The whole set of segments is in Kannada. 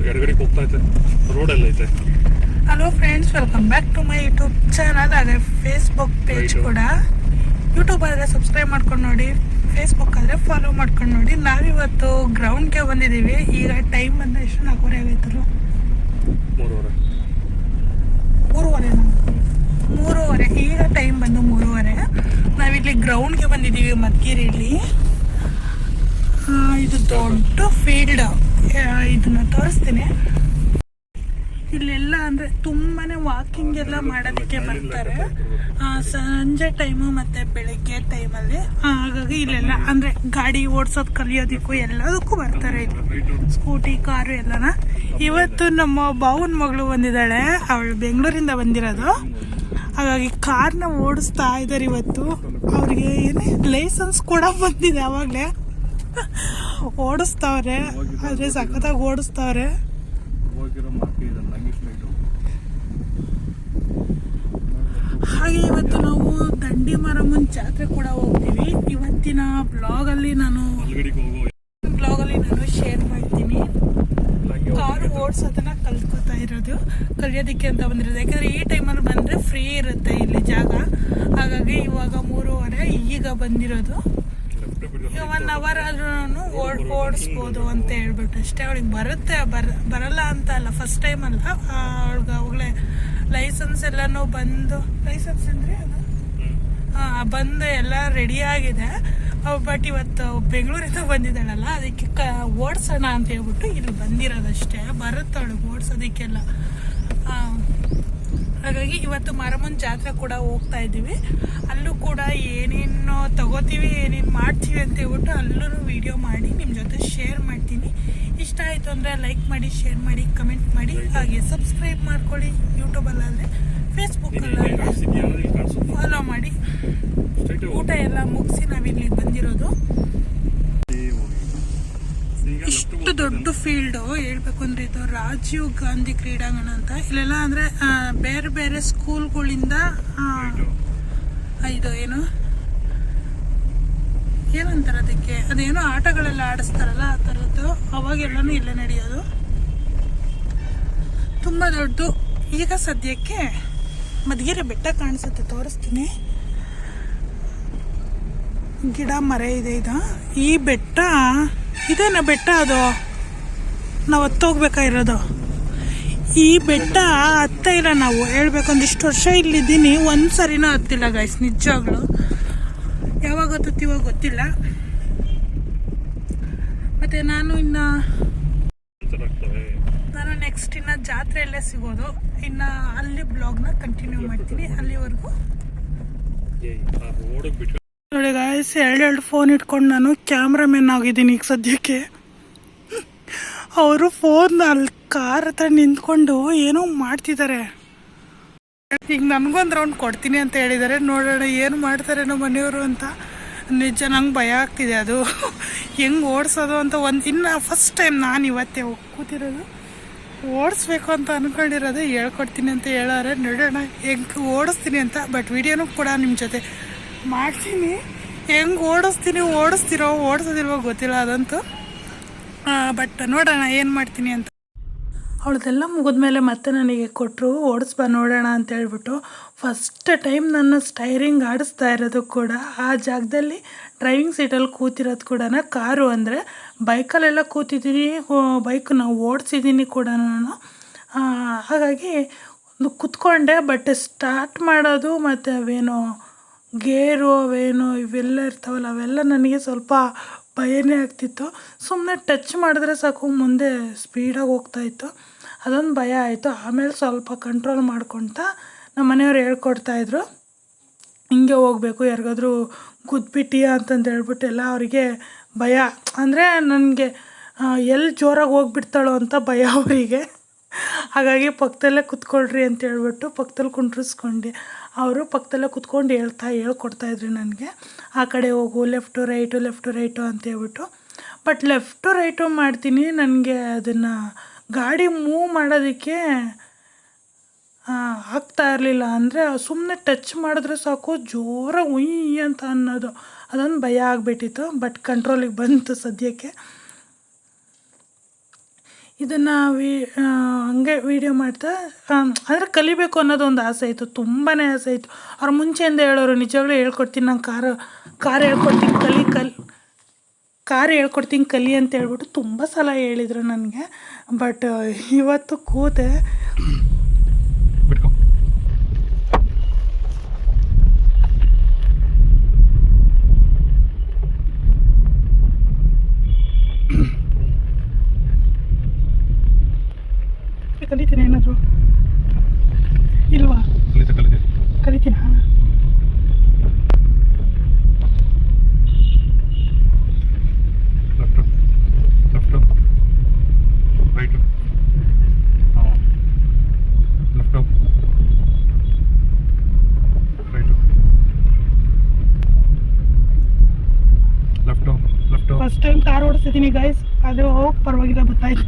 ಎಡಗಡೆಗೆ ಹೋಗ್ತಾ ಐತೆ ರೋಡೆಲ್ಲ ಐತೆ hello friends welcome back to my YouTube channel ಹಾಗೆ ಫೇಸ್ಬುಕ್ ಪೇಜ್. ಕೂಡ. ಯೂಟ್ಯೂಬ್ ಆದರೆ ಸಬ್ಸ್ಕ್ರೈಬ್ ಮಾಡ್ಕೊಂಡು ನೋಡಿ ಫೇಸ್ಬುಕ್ ಆದರೆ ಫಾಲೋ ಮಾಡ್ಕೊಂಡು ನೋಡಿ. ನಾವಿವತ್ತು ಗ್ರೌಂಡ್ಗೆ ಬಂದಿದ್ದೀವಿ. ಈಗ ಟೈಮ್ ಬಂದ ಎಷ್ಟು? ನಾಲ್ಕೂವರೆ ಆಗೈತರು ಮೂರುವರೆ. ಮೂರುವರೆ ಈಗ ಟೈಮ್ ಬಂದು ಮೂರುವರೆ. ನಾವಿಲ್ಲಿ ಗ್ರೌಂಡ್ಗೆ ಬಂದಿದ್ದೀವಿ ಮದ್ಗಿರಿಲಿ. ಇದು ದೊಡ್ಡ ಫೀಲ್ಡ್ ಇದನ್ನ ತೋರಿಸ್ತೀನಿ. ಇಲ್ಲೆಲ್ಲ ಅಂದರೆ ತುಂಬಾನೇ ವಾಕಿಂಗ್ ಎಲ್ಲ ಮಾಡೋದಕ್ಕೆ ಬರ್ತಾರೆ. ಸಂಜೆ ಟೈಮು ಮತ್ತು ಬೆಳಗ್ಗೆ ಟೈಮಲ್ಲಿ ಹಾಗಾಗಿ ಇಲ್ಲೆಲ್ಲ ಅಂದರೆ ಗಾಡಿ ಓಡಿಸೋದು ಕಲಿಯೋದಕ್ಕೂ ಎಲ್ಲದಕ್ಕೂ ಬರ್ತಾರೆ ಇಲ್ಲಿ. ಸ್ಕೂಟಿ ಕಾರು ಎಲ್ಲನ. ಇವತ್ತು ನಮ್ಮ ಬಾವನ ಮಗಳು ಬಂದಿದ್ದಾಳೆ. ಅವಳು ಬೆಂಗಳೂರಿಂದ ಬಂದಿರೋದು. ಹಾಗಾಗಿ ಕಾರ್ನ ಓಡಿಸ್ತಾ ಇದ್ದಾರೆ ಇವತ್ತು. ಅವ್ರಿಗೆ ಏನೇ ಲೈಸೆನ್ಸ್ ಕೂಡ ಬಂದಿದೆ ಅವಾಗಲೇ. ಓಡಿಸ್ತಾವ್ರೆ. ಆದರೆ ಸಖತ್ತಾಗಿ ಓಡಿಸ್ತಾವ್ರೆ. ಹಾಗೆ ಇವತ್ತು ನಾವು ದಂಡಿ ಮಾರಮ್ಮನ ಜಾತ್ರೆ ಕೂಡ ಹೋಗ್ತೀವಿ. ಇವತ್ತಿನ ಬ್ಲಾಗಲ್ಲಿ ನಾನು ಬ್ಲಾಗ್ ಬ್ಲಾಗಲ್ಲಿ ನಾನು ಶೇರ್ ಮಾಡ್ತೀನಿ. ಕಾರ್ ಓಡಿಸೋದನ್ನ ಕಲ್ತ್ಕೋತಾ ಇರೋದು. ಕಲಿಯೋದಕ್ಕೆ ಅಂತ ಬಂದಿರೋದು. ಯಾಕಂದ್ರೆ ಈ ಟೈಮಲ್ಲಿ ಬಂದರೆ ಫ್ರೀ ಇರುತ್ತೆ ಇಲ್ಲಿ ಜಾಗ. ಹಾಗಾಗಿ ಇವಾಗ ಮೂರುವರೆ ಈಗ ಬಂದಿರೋದು. ಒನ್ ಅವರ್ ಆದ್ರೂ ಓಡ್ ಓಡಿಸ್ಬೋದು ಅಂತ ಹೇಳ್ಬಿಟ್ಟು ಅಷ್ಟೇ. ಅವಳಿಗೆ ಬರುತ್ತೆ ಬರ ಬರಲ್ಲ ಅಂತ ಅಲ್ಲ ಫಸ್ಟ್ ಟೈಮ್ ಅಲ್ಲ. ಅವಳಿಗೆ ಅವಾಗಲೇ ಲೈಸೆನ್ಸ್ ಎಲ್ಲನೂ ಬಂದು ಲೈಸೆನ್ಸ್ ಅಂದರೆ ಅದು? ಆ, ಬಂದು ಎಲ್ಲ ರೆಡಿ ಆಗಿದೆ. ಬಟ್ ಇವತ್ತು ಬೆಂಗಳೂರಿಂದ ಬಂದಿದ್ದಾಳಲ್ಲ ಅದಕ್ಕೆ ಕ ಓಡಿಸೋಣ ಅಂತ ಹೇಳ್ಬಿಟ್ಟು ಇಲ್ಲಿ ಬಂದಿರೋದಷ್ಟೇ. ಬರುತ್ತೆ ಅವಳಿಗೆ ಓಡಿಸೋದಕ್ಕೆಲ್ಲ ಹಾಗಾಗಿ ಇವತ್ತು ಮಾರಮ್ಮನ ಜಾತ್ರೆ ಕೂಡ ಹೋಗ್ತಾ ಇದ್ದೀವಿ. ಅಲ್ಲೂ ಕೂಡ ಏನೇನು ತಗೋತೀವಿ ಏನೇನು ಮಾಡ್ತೀವಿ ಅಂತ ಹೇಳ್ಬಿಟ್ಟು ಅಲ್ಲೂ ವಿಡಿಯೋ ಮಾಡಿ ನಿಮ್ಮ ಜೊತೆ ಶೇರ್ ಮಾಡ್ತೀನಿ. ಇಷ್ಟ ಆಯಿತು ಅಂದರೆ ಲೈಕ್ ಮಾಡಿ ಶೇರ್ ಮಾಡಿ ಕಮೆಂಟ್ ಮಾಡಿ ಹಾಗೆ ಸಬ್ಸ್ಕ್ರೈಬ್ ಮಾಡ್ಕೊಳ್ಳಿ ಯೂಟ್ಯೂಬಲ್ಲಾದರೆ ಫೇಸ್ಬುಕ್ಕಲ್ಲಾದರೆ ಫಾಲೋ ಮಾಡಿ. ಊಟ ಎಲ್ಲ ಮುಗಿಸಿ ನಾವಿಲ್ಲಿ ಬಂದಿರೋದು. ದೊಡ್ಡ ಫೀಲ್ಡು ಹೇಳ್ಬೇಕು ಅಂದ್ರೆ ಇದು ರಾಜೀವ್ ಗಾಂಧಿ ಕ್ರೀಡಾಂಗಣ ಅಂತ. ಇಲ್ಲೆಲ್ಲ ಅಂದ್ರೆ ಬೇರೆ ಬೇರೆ ಸ್ಕೂಲ್ಗಳಿಂದ ಇದು. ಏನು? ಏನಂತಾರೆ ಅದಕ್ಕೆ? ಅದೇನೋ ಆಟಗಳೆಲ್ಲ ಆಡಿಸ್ತಾರಲ್ಲ ಆ ಥರದ್ದು. ಅವಾಗೆಲ್ಲನೂ ಇಲ್ಲೇ ನಡೆಯೋದು. ತುಂಬ ದೊಡ್ಡದು. ಈಗ ಸದ್ಯಕ್ಕೆ ಮಧುಗಿರಿ ಬೆಟ್ಟ ಕಾಣಿಸುತ್ತೆ ತೋರಿಸ್ತೀನಿ. ಗಿಡ ಮರ ಇದೆ ಇದು. ಈ ಬೆಟ್ಟ ಇದೇನ ಬೆಟ್ಟ ಅದು? ನಾವು ಹತ್ತೋಗ್ಬೇಕಾಗಿರೋದು ಈ ಬೆಟ್ಟ ಹತ್ತ ಇಲ್ಲ ನಾವು. ಹೇಳ್ಬೇಕು ಒಂದಿಷ್ಟು ವರ್ಷ ಇಲ್ಲಿದ್ದೀನಿ. ಒಂದು ಸರಿನೂ ಹತ್ತಿಲ್ಲ ಗಾಯ್ಸ್ ನಿಜವಾಗ್ಲು. ಯಾವಾಗ ಹತ್ತುತ್ತೀವೋ ಗೊತ್ತಿಲ್ಲ. ಮತ್ತೆ ನಾನು ಇನ್ನು ನಾನು ನೆಕ್ಸ್ಟ್ ಇನ್ನು ಜಾತ್ರೆಯಲ್ಲೇ ಸಿಗೋದು. ಇನ್ನು ಅಲ್ಲಿ ಬ್ಲಾಗ್ನ ಕಂಟಿನ್ಯೂ ಮಾಡ್ತೀನಿ. ಅಲ್ಲಿವರೆಗೂ. ನೋಡಿ ಗಾಯಸ್ ಎರಡೆರಡು ಫೋನ್ ಇಟ್ಕೊಂಡು ನಾನು ಕ್ಯಾಮ್ರಾಮ್ಯಾನ್ ಆಗಿದ್ದೀನಿ ಈಗ ಸದ್ಯಕ್ಕೆ. ಅವರು ಫೋನ್ ಅಲ್ಲಿ ಕಾರ್ ಹತ್ರ ನಿಂತ್ಕೊಂಡು ಏನೋ ಮಾಡ್ತಿದ್ದಾರೆ. ಈಗ ನನಗೊಂದು ರೌಂಡ್ ಕೊಡ್ತೀನಿ ಅಂತ ಹೇಳಿದ್ದಾರೆ. ನೋಡೋಣ ಏನು ಮಾಡ್ತಾರೆ ನಮ್ಮ ಮನೆಯವರು ಅಂತ. ನಿಜ ನಂಗೆ ಭಯ ಆಗ್ತಿದೆ ಅದು. ಹೆಂಗೆ ಓಡಿಸೋದು ಅಂತ ಒಂದು ಇನ್ನು ಫಸ್ಟ್ ಟೈಮ್ ನಾನು ಇವತ್ತೇ ಕೂತಿರೋದು. ಓಡಿಸ್ಬೇಕು ಅಂತ ಅಂದ್ಕೊಂಡಿರೋದು ಹೇಳ್ಕೊಡ್ತೀನಿ ಅಂತ ಹೇಳೋರೆ. ನೋಡೋಣ ಹೆಂಗೆ ಓಡಿಸ್ತೀನಿ ಅಂತ ಬಟ್ ವಿಡಿಯೋನೂ ಕೂಡ ನಿಮ್ಮ ಜೊತೆ ಮಾಡ್ತೀನಿ. ಹೆಂಗೆ ಓಡಿಸ್ತೀನಿ, ಓಡಿಸ್ತಿರೋ, ಓಡಿಸೋದಿಲ್ವೋ ಗೊತ್ತಿಲ್ಲ ಅದಂತೂ. ಬಟ್ ನೋಡೋಣ, ಏನು ಮಾಡ್ತೀನಿ ಅಂತ. ಅವಳದೆಲ್ಲ ಮುಗಿದ್ಮೇಲೆ ಮತ್ತೆ ನನಗೆ ಕೊಟ್ಟರು ಓಡಿಸ್ಬಾ ನೋಡೋಣ ಅಂತ ಹೇಳ್ಬಿಟ್ಟು ಫಸ್ಟ್ ಟೈಮ್ ನನ್ನ ಸ್ಟೈರಿಂಗ್ ಆಡಿಸ್ತಾ ಇರೋದು ಕೂಡ, ಆ ಜಾಗದಲ್ಲಿ ಡ್ರೈವಿಂಗ್ ಸೀಟಲ್ಲಿ ಕೂತಿರೋದು ಕೂಡ ಕಾರು ಅಂದರೆ ಬೈಕಲ್ಲೆಲ್ಲ ಕೂತಿದ್ದೀನಿ ಬೈಕ್ ನಾವು ಓಡಿಸಿದ್ದೀನಿ ಕೂಡ ನಾನು. ಹಾಗಾಗಿ ಒಂದು ಕುತ್ಕೊಂಡೆ ಬಟ್ ಸ್ಟಾರ್ಟ್ ಮಾಡೋದು ಮತ್ತು ಅವೇನೋ, ಗೇರು ಅವೇನೋ, ಇವೆಲ್ಲ ಇರ್ತಾವಲ್ಲ, ಅವೆಲ್ಲ ನನಗೆ ಸ್ವಲ್ಪ ಭಯನೇ ಆಗ್ತಿತ್ತು. ಸುಮ್ಮನೆ ಟಚ್ ಮಾಡಿದ್ರೆ ಸಾಕು, ಮುಂದೆ ಸ್ಪೀಡಾಗಿ ಹೋಗ್ತಾಯಿತ್ತು ಅದೊಂದು ಭಯ ಆಯಿತು. ಆಮೇಲೆ ಸ್ವಲ್ಪ ಕಂಟ್ರೋಲ್ ಮಾಡ್ಕೊತ ನಮ್ಮ ಮನೆಯವ್ರು ಹೇಳ್ಕೊಡ್ತಾಯಿದ್ರು ಹಿಂಗೆ ಹೋಗ್ಬೇಕು, ಯಾರಿಗಾದ್ರೂ ಗುದ್ಬಿಟ್ಟಿಯಾ ಅಂತಂದು ಹೇಳ್ಬಿಟ್ಟು ಎಲ್ಲ ಅವರಿಗೆ ಭಯ. ಅಂದರೆ ನನಗೆ ಎಲ್ಲಿ ಜೋರಾಗಿ ಹೋಗ್ಬಿಡ್ತಾಳೋ ಅಂತ ಭಯ ಅವರಿಗೆ. ಹಾಗಾಗಿ ಪಕ್ಕದಲ್ಲೇ ಕುತ್ಕೊಳ್ರಿ ಅಂತ ಹೇಳ್ಬಿಟ್ಟು ಪಕ್ಕದಲ್ಲಿ ಕುಂಡ್ರಿಸ್ಕೊಂಡು. ಅವರು ಪಕ್ಕದಲ್ಲೇ ಕುತ್ಕೊಂಡು ಹೇಳ್ತಾ ಹೇಳ್ಕೊಡ್ತಾಯಿದ್ರು ನನಗೆ, ಆ ಕಡೆ ಹೋಗು ಲೆಫ್ಟು ರೈಟು ಲೆಫ್ಟು ರೈಟು ಅಂತ ಹೇಳ್ಬಿಟ್ಟು. ಬಟ್ ಲೆಫ್ಟು ರೈಟು ಮಾಡ್ತೀನಿ, ನನಗೆ ಅದನ್ನು ಗಾಡಿ ಮೂವ್ ಮಾಡೋದಕ್ಕೆ ಆಗ್ತಾ ಇರಲಿಲ್ಲ. ಅಂದರೆ ಸುಮ್ಮನೆ ಟಚ್ ಮಾಡಿದ್ರೆ ಸಾಕು, ಜೋರಾಗಿ ಉಯ್ ಅಂತ ಅನ್ನೋದು. ಅದೊಂದು ಭಯ ಆಗಿಬಿಟ್ಟಿತ್ತು ಬಟ್ ಕಂಟ್ರೋಲಿಗೆ ಬಂತು ಸದ್ಯಕ್ಕೆ. ಇದನ್ನು ವಿ ಹಂಗೆ ವೀಡಿಯೋ ಮಾಡ್ತಾ ಅಂದರೆ ಕಲಿಬೇಕು ಅನ್ನೋದು ಒಂದು ಆಸೆ ಇತ್ತು ತುಂಬಾ ಆಸೆ ಇತ್ತು. ಅವ್ರು ಮುಂಚೆಯಿಂದ ಹೇಳೋರು ನಿಜವಾಗ್ಲೂ ಹೇಳ್ಕೊಡ್ತೀನಿ, ನಂಗೆ ಕಾರು, ಕಾರ್ ಹೇಳ್ಕೊಡ್ತೀನಿ, ಕಲಿ, ಕಲ್, ಕಾರ್ ಹೇಳ್ಕೊಡ್ತೀನಿ, ಕಲಿ ಅಂತ ಹೇಳ್ಬಿಟ್ಟು ತುಂಬ ಸಲ ಹೇಳಿದರು ನನಗೆ. ಬಟ್ ಇವತ್ತು ಕೂತೆ ಕಲಿತೀನಿ ಏನಾದರೂ? ಇಲ್ವಾ? ಕಲಿತ ಕಲಿತ. ಕಲಿತೀನಾ ಲೆಫ್ಟು ಲೆಫ್ಟು ರೈಟು ಹಾಂ left right left left first time car ಓಡಿಸಿದೀನಿ guys ಅದು ಹೋಗ್ ಪರವಾಗಿಲ್ಲ ಗೊತ್ತಾಯ್ತು.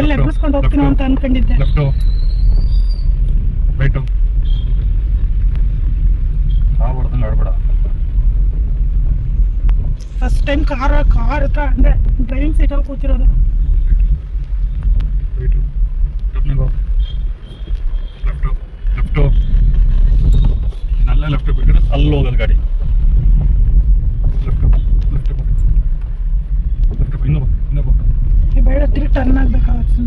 ಎಲ್ಲ ಎಬ್ಬಿಸ್ಕೊಂಡು ಹೋಗ್ತೀನಿ ಅಂತ ಅನ್ಕೊಂಡಿದ್ದೆ. ಫಸ್ಟ್ ಟೈಮ್ ಕಾರ್ ಕಾರ್ ಹತ್ರ ಅಂದ್ರೆ ಡ್ರೈವಿಂಗ್ ಕೂತಿರೋದು. ಲೆಫ್ಟು ಲೆಫ್ಟು ನಲ್ಲೇ ಲೆಫ್ಟ್ ಬಿಟ್ಟರೆ ಅಲ್ಲಿ ಹೋಗೋದು ಗಾಡಿ ಲೆಫ್ಟು ಲೆಫ್ಟ್ ಲೆಫ್ಟ್ ಇನ್ನೂ ಬಾ ಇನ್ನೂ ಬಾ ಈ ಬೇಡ ತಿರುಗಿ ಟರ್ನ್ ಆಗಬೇಕಾಗುತ್ತೆ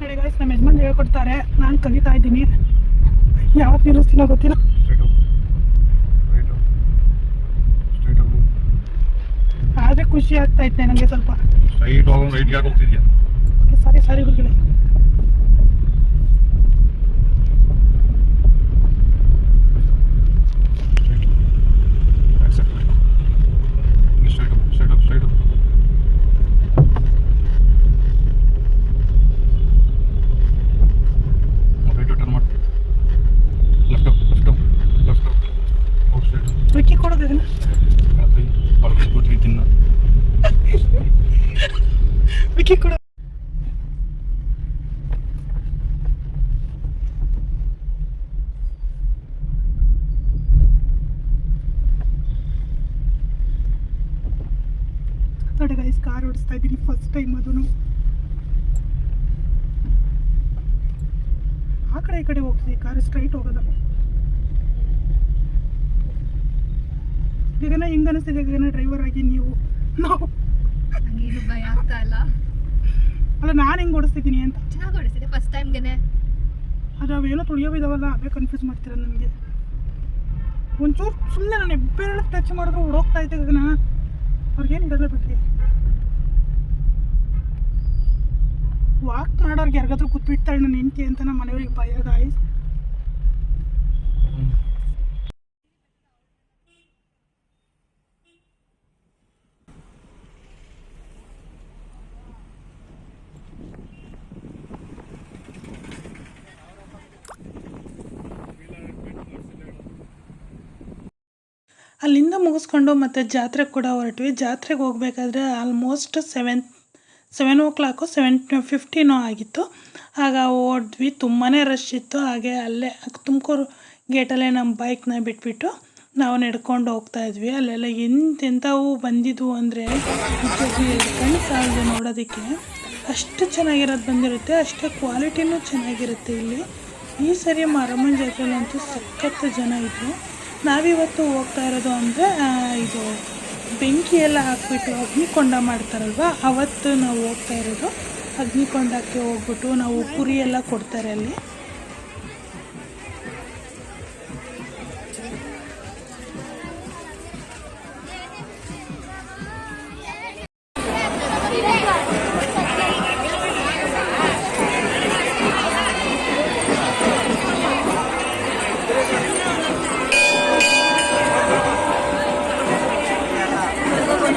ನೋಡಿ ಗಾಯ್ಸ್ ನಮ್ಮ ಯಜಮಾನ್ ಹೇಳ್ಕೊಡ್ತಾರೆ ನಾನು ಕಲಿತಾ ಇದ್ದೀನಿ. ಯಾವತ್ತು ನಿಲ್ಲಿಸ್ತೀನೋ ಗೊತ್ತಿಲ್ಲ. ಆದರೆ ಖುಷಿ ಆಗ್ತಾ ಇತ್ತೆ ನನಗೆ ಸ್ವಲ್ಪ. ಸಾರಿ ಸಾರಿ ಗುರುಗಳೇ straight accept straight straight straight right turn ಮಾಡಿ ಲೆಫ್ಟ್ ಲೆಫ್ಟ್ ಲೆಫ್ಟ್ ಹೋಗಿ ಸ್ಟ್ರೈಟ್ ವಿಕ್ಕಿ ಕೊಡೋದು ಇದನ್ನ ರಾತ್ರಿ ಹೊರಗೆ ಕೂತ್ರಿ ತಿನ್ನ ವಿಕ್ಕಿ ಕೊಡೋ ನೋಡಿ ಗೈಸ್ ಕಾರ್ ಓಡಿಸ್ತಾ ಇದ್ದೀನಿ ಫಸ್ಟ್ ಟೈಮ್ ಅದೂ ಆ ಕಡೆ ಈ ಕಡೆ ಹೋಗ್ತೀವಿ ಕಾರ್ ಸ್ಟ್ರೈಟ್ ಹೋಗೋದು. ಗಗನ ಹೆಂಗ ಅನಿಸ್ತಿದೆ ಗಗನ ಡ್ರೈವರ್ ಆಗಿ ನೀವು? ನಾವು. ನಂಗೇನು ಭಯ ಆಗ್ತಾ ಇಲ್ಲ. ಅಲ್ಲ ನಾನು ಹೆಂಗೆ ಓಡಿಸ್ತಿದ್ದೀನಿ ಅಂತ? ಚೆನ್ನಾಗಿ ಓಡಿಸಿದೆ ಫಸ್ಟ್ ಟೈಮ್ಗೆನೆ ಅದು ಅವೇನೋ ತುಳಿಯೋವಿದಾವಲ್ಲ ಅವೇ ಕನ್ಫ್ಯೂಸ್ ಮಾಡ್ತೀರ ನನಗೆ. ಒಂಚೂರು ಸುಮ್ಮನೆ ನಾನು ಹೆಬ್ಬೆರಳು ಟಚ್ ಮಾಡಿದ್ರು ಓಡೋಗ್ತಾ ಇದ್ದೆ ಗಗನ. ಅವ್ರಿಗೇನು ಇಡಲ್ಲ ಬಿಡ್ರಿ. ವಾಕ್ ಮಾಡೋರ್ಗೆ ಯಾರಿಗಾದ್ರೂ ಕೂತ್ಬಿಡ್ತಾಳೆ ನನ್ನ ಹೆಂಡತಿ ಅಂತ ನಮ್ಮ ಮನೆಯವ್ರಿಗೆ ಭಯ ಗಾಯ್ಸ್ ಅಲ್ಲಿಂದ ಮುಗಿಸ್ಕೊಂಡು ಮತ್ತೆ ಜಾತ್ರೆಗೆ ಕೂಡ ಹೊರಟ್ವಿ. ಜಾತ್ರೆಗೆ ಹೋಗ್ಬೇಕಾದ್ರೆ almost seven seven o'clock seven ಫಿಫ್ಟೀನೋ ಆಗಿತ್ತು. ಆಗ ಓಡಿದ್ವಿ. ತುಂಬಾ ರಶ್ ಇತ್ತು. ಹಾಗೆ ಅಲ್ಲೇ ತುಮಕೂರು ಗೇಟಲ್ಲೇ ನಮ್ಮ ಬೈಕ್ನ ಬಿಟ್ಬಿಟ್ಟು ನಾವು ನಡ್ಕೊಂಡು ಹೋಗ್ತಾ ಇದ್ವಿ. ಅಲ್ಲೆಲ್ಲ ಎಂತೆಂಥವು ಬಂದಿದ್ವು ಅಂದರೆ ಕಣ್ಣು ಸಾಲದು ನೋಡೋದಕ್ಕೆ ಅಷ್ಟು ಚೆನ್ನಾಗಿರೋದು ಬಂದಿರುತ್ತೆ. ಅಷ್ಟೇ ಕ್ವಾಲಿಟಿನೂ ಚೆನ್ನಾಗಿರುತ್ತೆ ಇಲ್ಲಿ. ಈ ಸರಿ ಮಾರಮ್ಮನ ಜಾತ್ರೆಯಲ್ಲಂತೂ ಸಖತ್ತು ಜನ ಇದ್ದರು ನಾವಿವತ್ತು ಹೋಗ್ತಾ ಇರೋದು ಅಂದರೆ ಇದು ಬೆಂಕಿ ಎಲ್ಲ ಹಾಕ್ಬಿಟ್ಟು ಅಗ್ನಿಕೊಂಡ ಮಾಡ್ತಾರಲ್ವ, ಅವತ್ತು ನಾವು ಹೋಗ್ತಾ ಇರೋದು. ಅಗ್ನಿಕೊಂಡಕ್ಕೆ ಹೋಗ್ಬಿಟ್ಟು ನಾವು ಕುರಿ ಎಲ್ಲ ಕೊಡ್ತಾರೆ ಅಲ್ಲಿ. ಈ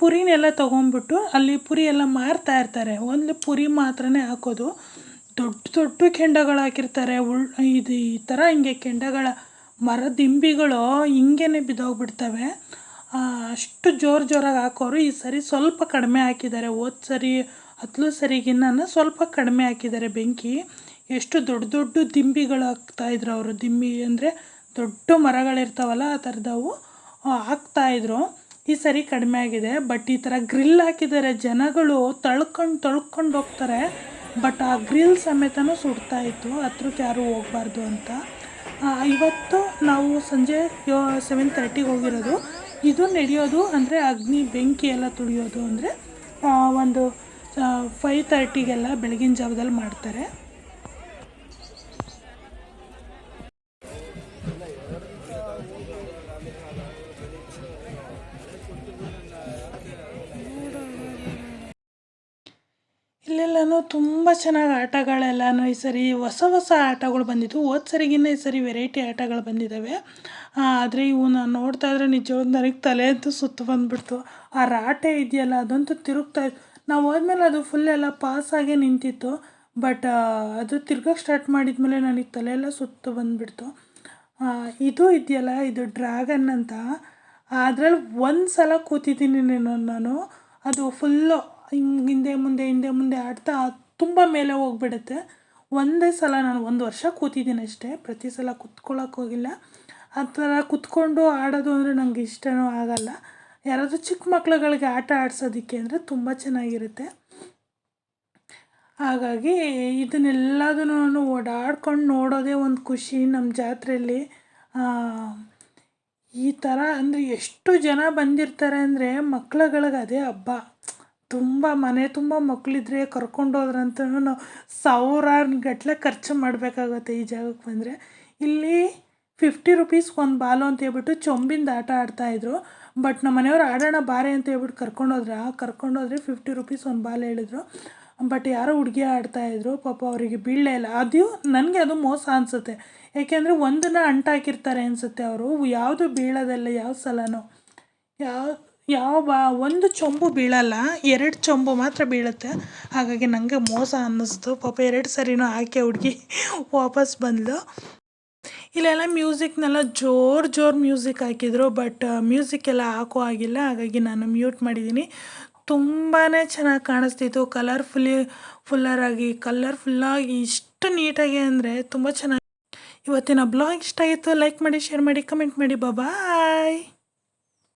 ಪುರಿನೆಲ್ಲ ತೊಗೊಂಡ್ಬಿಟ್ಟು ಅಲ್ಲಿ ಪುರಿ ಎಲ್ಲ ಮಾರ್ತಾ ಇರ್ತಾರೆ. ಒಂದು ಪುರಿ ಮಾತ್ರನೇ ಹಾಕೋದು. ದೊಡ್ಡ ದೊಡ್ಡ ಕೆಂಡಗಳು ಹಾಕಿರ್ತಾರೆ. ಉಳ್ ಇದು ಈ ಥರ ಹಿಂಗೆ ಕೆಂಡಗಳ ಮರದ ದಿಂಬಿಗಳು ಹಿಂಗೇನೆ ಬಿದ್ದೋಗ್ಬಿಡ್ತವೆ. ಅಷ್ಟು ಜೋರು ಜೋರಾಗಿ ಹಾಕೋರು. ಈ ಸರಿ ಸ್ವಲ್ಪ ಕಡಿಮೆ ಹಾಕಿದ್ದಾರೆ. ಹೋದ ಸರಿ ಹತ್ತಲು ಸರಿಗಿನ್ನ ಸ್ವಲ್ಪ ಕಡಿಮೆ ಹಾಕಿದ್ದಾರೆ ಬೆಂಕಿ. ಎಷ್ಟು ದೊಡ್ಡ ದೊಡ್ಡ ದಿಂಬಿಗಳು ಹಾಕ್ತಾಯಿದ್ರು ಅವರು. ದಿಂಬಿ ಅಂದರೆ ದೊಡ್ಡ ಮರಗಳಿರ್ತಾವಲ್ಲ ಆ ಥರದವು ಹಾಕ್ತಾಯಿದ್ರು ಈ ಸರಿ ಕಡಿಮೆ ಆಗಿದೆ. ಬಟ್ ಈ ಥರ ಗ್ರಿಲ್ ಹಾಕಿದ್ದಾರೆ ಜನಗಳು. ತಳ್ಕೊಂಡು ತಳ್ಕೊಂಡು ಹೋಗ್ತಾರೆ. ಬಟ್ ಆ ಗ್ರಿಲ್ ಸಮೇತನೂ ಸುಡ್ತಾ ಇತ್ತು. ಹತ್ರಕ್ಕೆ ಯಾರೂ ಹೋಗ್ಬಾರ್ದು ಅಂತ. ಇವತ್ತು ನಾವು ಸಂಜೆ ಸೆವೆನ್ ತರ್ಟಿಗೆ ಹೋಗಿರೋದು. ಇದು ನಡೆಯೋದು ಅಂದರೆ ಅಗ್ನಿ ಬೆಂಕಿ ಎಲ್ಲ ತುಳಿಯೋದು ಅಂದರೆ ಒಂದು ಫೈವ್ ತರ್ಟಿಗೆಲ್ಲ ಬೆಳಗಿನ ಜಾವದಲ್ಲಿ ಮಾಡ್ತಾರೆ. ಇಲ್ಲೆಲ್ಲನೂ ತುಂಬ ಚೆನ್ನಾಗಿ ಆಟಗಳೆಲ್ಲನೂ ಈ ಸರಿ ಹೊಸ ಹೊಸ ಆಟಗಳು ಬಂದಿತ್ತು. ಹೋದ ಸರಿಗಿನ್ನ ಈ ಸರಿ ವೆರೈಟಿ ಆಟಗಳು ಬಂದಿದ್ದಾವೆ ಆದರೆ ಇವು ನಾನು ನೋಡ್ತಾ ಇದ್ರೆ ನಿಜವಾದ ನನಗೆ ತಲೆ ಅಂತೂ ಸುತ್ತು ಬಂದ್ಬಿಡ್ತು. ಆ ರಾಟೆ ಇದೆಯಲ್ಲ, ಅದಂತೂ ತಿರುಗ್ತಾ ನಾವು ಹೋದ್ಮೇಲೆ ಅದು ಫುಲ್ ಎಲ್ಲ ಪಾಸಾಗೇ ನಿಂತಿತ್ತು ಬಟ್ ಅದು ತಿರ್ಗಕ್ಕೆ ಸ್ಟಾರ್ಟ್ ಮಾಡಿದ್ಮೇಲೆ ನನಗೆ ತಲೆ ಎಲ್ಲ ಸುತ್ತು ಬಂದುಬಿಡ್ತು. ಇದು ಇದೆಯಲ್ಲ, ಇದು ಡ್ರ್ಯಾಗನ್ ಅಂತ. ಅದ್ರಲ್ಲಿ ಒಂದು ಸಲ ಕೂತಿದ್ದೀನಿ ನಾನು ನಾನು. ಅದು ಫುಲ್ಲು ಹಿಂಗೆ ಹಿಂದೆ ಮುಂದೆ ಹಿಂದೆ ಮುಂದೆ ಆಡ್ತಾ ತುಂಬ ಮೇಲೆ ಹೋಗ್ಬಿಡುತ್ತೆ. ಒಂದೇ ಸಲ ನಾನು ಒಂದು ವರ್ಷ ಕೂತಿದ್ದೀನಿ ಅಷ್ಟೇ, ಪ್ರತಿ ಸಲ ಕೂತ್ಕೊಳ್ಳೋಕ್ಕೋಗಿಲ್ಲ ಆ ಥರ ಕೂತ್ಕೊಂಡು ಆಡೋದು ಅಂದರೆ ನನಗೆ ಇಷ್ಟವೂ ಆಗಲ್ಲ. ಯಾರಾದರೂ ಚಿಕ್ಕ ಮಕ್ಳುಗಳಿಗೆ ಆಟ ಆಡಿಸೋದಕ್ಕೆ ಅಂದರೆ ತುಂಬ ಚೆನ್ನಾಗಿರುತ್ತೆ. ಹಾಗಾಗಿ ಇದನ್ನೆಲ್ಲದನ್ನು ಓಡಾಡ್ಕೊಂಡು ನೋಡೋದೇ ಒಂದು ಖುಷಿ ನಮ್ಮ ಜಾತ್ರೆಯಲ್ಲಿ ಈ ಥರ ಅಂದರೆ ಎಷ್ಟು ಜನ ಬಂದಿರ್ತಾರೆ ಅಂದರೆ ಮಕ್ಳುಗಳಿಗೆ ಅದೇ ಹಬ್ಬ. ತುಂಬ ಮನೆ ತುಂಬ ಮಕ್ಕಳಿದ್ರೆ ಕರ್ಕೊಂಡೋದ್ರಂತೂ ನಾವು ಸಾವಿರಾರು ಗಟ್ಟಲೆ ಖರ್ಚು ಮಾಡಬೇಕಾಗುತ್ತೆ ಈ ಜಾಗಕ್ಕೆ ಬಂದರೆ. ಇಲ್ಲಿ ಫಿಫ್ಟಿ ರುಪೀಸ್ ಒಂದು ಬಾಲು ಅಂತ ಹೇಳ್ಬಿಟ್ಟು ಚೊಂಬಿಂದ ಆಟ ಆಡ್ತಾಯಿದ್ರು ಬಟ್ ನಮ್ಮ ಮನೆಯವ್ರು ಆಡೋಣ ಬಾರೆ ಅಂತ ಹೇಳ್ಬಿಟ್ಟು ಕರ್ಕೊಂಡೋದ್ರೆ ಕರ್ಕೊಂಡೋದ್ರೆ ಫಿಫ್ಟಿ ರುಪೀಸ್ ಒಂದು ಬಾಲ್ ಹೇಳಿದ್ರು. ಬಟ್ ಯಾರೋ ಹುಡುಗಿ ಆಡ್ತಾಯಿದ್ರು ಪಾಪ ಅವರಿಗೆ ಬೀಳಲೇ ಇಲ್ಲ. ಅದು ನನಗೆ ಅದು ಮೋಸ ಅನಿಸುತ್ತೆ. ಯಾಕೆಂದರೆ ಒಂದನ್ನು ಅಂಟಾಕಿರ್ತಾರೆ ಅನಿಸುತ್ತೆ ಅವರು. ಯಾವುದು ಬೀಳೋದಲ್ಲ ಯಾವ ಸಲನೂ. ಯಾವ ಯಾವ ಬಾ, ಒಂದು ಚೊಂಬು ಬೀಳಲ್ಲ. ಎರಡು ಚೊಂಬು ಮಾತ್ರ ಬೀಳುತ್ತೆ. ಹಾಗಾಗಿ ನನಗೆ ಮೋಸ ಅನ್ನಿಸ್ತು. ಪಾಪ ಎರಡು ಸರಿನೂ ಹಾಕಿ ಹುಡುಗಿ ವಾಪಸ್ ಬಂದಳು ಇಲ್ಲೆಲ್ಲ ಮ್ಯೂಸಿಕ್ನೆಲ್ಲ ಜೋರು ಜೋರು ಮ್ಯೂಸಿಕ್ ಹಾಕಿದರು, ಬಟ್ ಮ್ಯೂಸಿಕ್ ಎಲ್ಲ ಹಾಕೋ ಆಗಿಲ್ಲ ಹಾಗಾಗಿ ನಾನು ಮ್ಯೂಟ್ ಮಾಡಿದ್ದೀನಿ. ತುಂಬಾ ಚೆನ್ನಾಗಿ ಕಾಣಿಸ್ತಿತ್ತು. ಕಲರ್ಫುಲ್ಲಿ ಫುಲ್ಲರಾಗಿ, ಕಲರ್ಫುಲ್ಲಾಗಿ ಇಷ್ಟು ನೀಟಾಗಿ ಅಂದರೆ ತುಂಬ ಚೆನ್ನಾಗಿ ಇವತ್ತಿನ ಬ್ಲಾಗ್ ಇಷ್ಟ ಆಯಿತು ಲೈಕ್ ಮಾಡಿ, ಶೇರ್ ಮಾಡಿ, ಕಮೆಂಟ್ ಮಾಡಿ. ಬಾಯ್